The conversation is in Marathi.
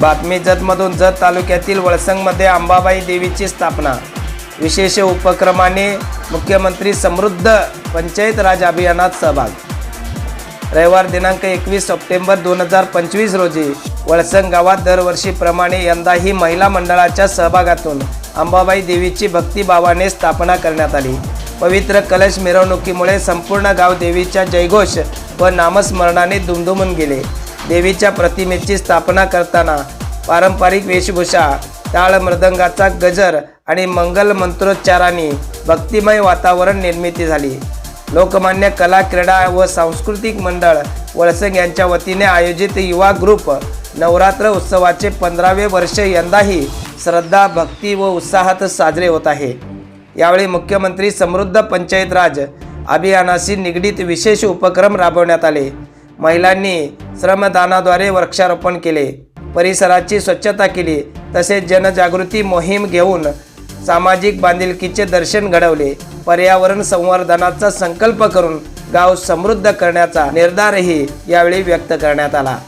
बातमी जतमधून जत तालुक्यातील वळसंगमध्ये अंबाबाई देवीची स्थापना. विशेष उपक्रमाने मुख्यमंत्री समृद्ध पंचायत राज अभियानात सहभाग. रविवार दिनांक एकवीस सप्टेंबर दोन हजार पंचवीस रोजी वळसंग गावात दरवर्षीप्रमाणे यंदाही महिला मंडळाच्या सहभागातून अंबाबाई देवीची भक्तिभावाने स्थापना करण्यात आली. पवित्र कलश मिरवणुकीमुळे संपूर्ण गाव देवीच्या जयघोष व नामस्मरणाने दुमदुमून गेले. देवीच्या प्रतिमेची स्थापना करताना पारंपरिक वेशभूषा टाळ मृदंगाचा गजर आणि मंगल मंत्रोच्चारांनी भक्तिमय वातावरण निर्मिती झाली. लोकमान्य कला क्रीडा व सांस्कृतिक मंडळ वळसंग यांच्या वतीने आयोजित युवा ग्रुप नवरात्र उत्सवाचे पंधरावे वर्ष यंदाही श्रद्धा भक्ती व उत्साहात साजरे होत आहे. यावेळी मुख्यमंत्री समृद्ध पंचायत राज अभियानाशी निगडीत विशेष उपक्रम राबवण्यात आले. महिलांनी श्रमदानाद्वारे वृक्षारोपण केले. परिसराची स्वच्छता केली. तसेच जनजागृती मोहीम घेऊन सामाजिक बांधिलकीचे दर्शन घडवले. पर्यावरण संवर्धनाचा संकल्प करून गाव समृद्ध करण्याचा निर्धारही यावेळी व्यक्त करण्यात आला.